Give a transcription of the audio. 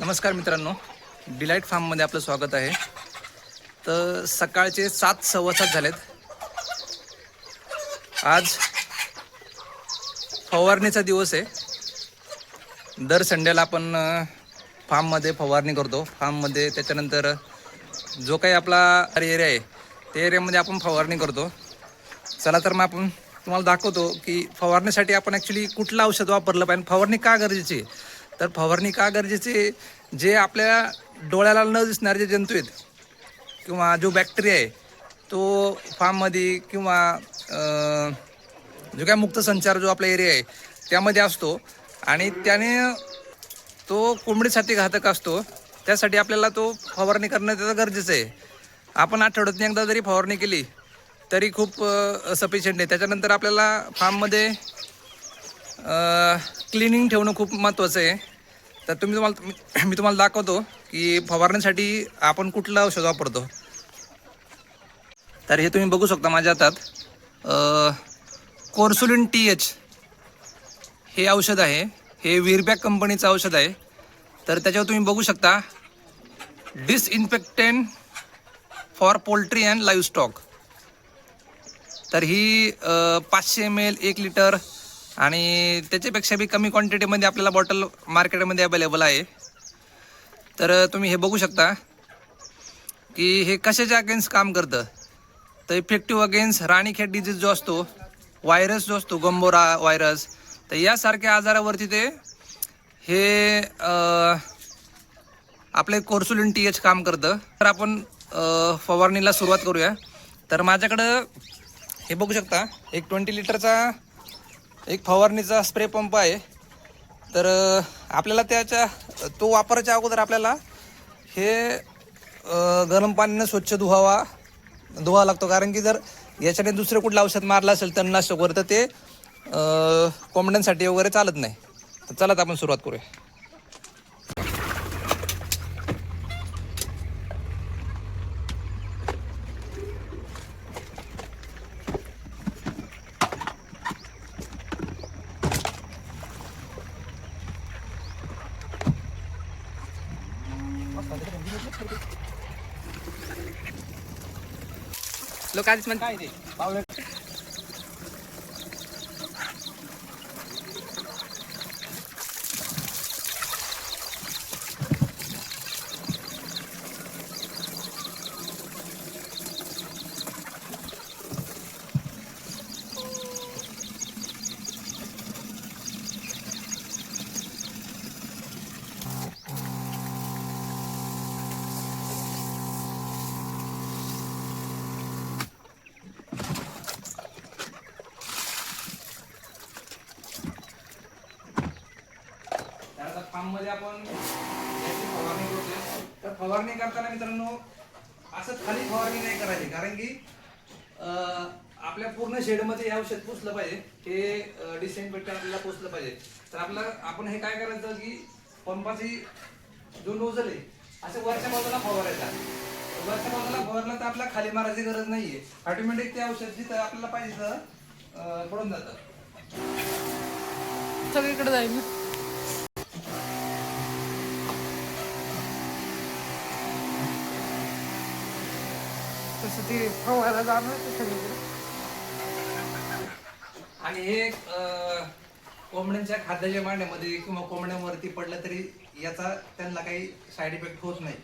नमस्कार मित्रांनो. डिलाईट फार्ममध्ये आपलं स्वागत आहे. तर सकाळचे सात सव्वा सात झालेत. आज फवारणीचा दिवस आहे. दर संडेला आपण फार्ममध्ये फवारणी करतो. फार्ममध्ये त्याच्यानंतर जो काही आपला एरिया आहे त्या एरियामध्ये आपण फवारणी करतो. चला तर मग आपण तुम्हाला दाखवतो की फवारणीसाठी आपण ॲक्च्युली कुठलं औषध वापरलं पाहिजे फवारणी का गरजेची आहे? तर फवारणी का गरजेची? आहे? जे आपल्या डोळ्याला न दिसणारे जे जंतू आहेत किंवा जो बॅक्टेरिया आहे तो फार्ममध्ये किंवा जो काय मुक्त संचार जो आपला एरिया आहे त्यामध्ये असतो. आणि त्याने तो कोंबडीसाठी घातक असतो. त्यासाठी आपल्याला तो फवारणी करणं त्याचं गरजेचं आहे. आपण आठवड्यातून एकदा जरी फवारणी केली तरी खूप सफिशियंट आहे. त्याच्यानंतर आपल्याला फार्ममध्ये क्लिनिंग ठेवणं खूप महत्त्वाचं आहे. तर तुम्ही तुम्हाला मी- तुम्हाला दाखवतो की फवारण्यासाठी आपण कुठलं औषध वापरतो. तर हे तुम्ही बघू शकता माझ्या हातात. कोर्सुलिन टी एच हे औषध आहे. हे विरबॅक कंपनीचं औषध आहे. तर त्याच्यावर तुम्ही बघू शकता disinfectant for poultry and livestock तर ही पाचशे एम एल एक लिटर आणि त्याच्यापेक्षा बी कमी क्वांटिटीमध्ये आपल्याला बॉटल मार्केटमध्ये अवेलेबल आहे. तर तुम्ही हे बघू शकता की हे कशाच्या अगेन्स्ट काम करतं. तर इफेक्टिव्ह अगेन्स्ट राणीखेत डिझीज जो असतो व्हायरस जो असतो गंबोरा व्हायरस तर यासारख्या आजारावरती ते हे आपले कोर्सुलिन टी एच काम करतं. तर आपण फवारणीला सुरुवात करूया. तर माझ्याकडं हे बघू शकता एक ट्वेंटी लिटरचा एक फवारणीचा स्प्रे पंप आहे. तर आपल्याला त्याच्या तो वापरायच्या अगोदर आपल्याला हे गरम पाण्याने स्वच्छ धुवावा धुवा लागतो. कारण की जर याच्याने दुसरं कुठलं औषध मारलं असेल तणनाशक वर तर ते कोंबड्यांसाठी वगैरे चालत नाही. तर चला आपण सुरुवात करूया. लोक आधीच म्हणते तर फार्ममध्ये आपण याची फवारणी करतोय. तर फवारणी करताना मित्रांनो असं खाली फवारणी नाही करायची कारण की आपल्या पूर्ण शेडमध्ये हे औषध पोचलं पाहिजे. हे डिसइन्फेक्टन आपल्याला पोचलं पाहिजे. तर आपलं आपण हे काय करायचं की पंपाची जो नोजल आहे असं वरच्या बाजूला फवारायचा. वरच्या बाजूला फवारलं तर आपल्याला खाली मारायची गरज नाहीये. ऑटोमॅटिक ते औषध जिथं आपल्याला पाहिजे तर पडून जातं. सगळीकडे जाईल. तसं ते फवायला जाणार आणि हे कोंबड्यांच्या खाद्याच्या मांड्यामध्ये किंवा कोंबड्यांवरती पडलं तरी याचा त्यांना काही साईड इफेक्ट होत नाही.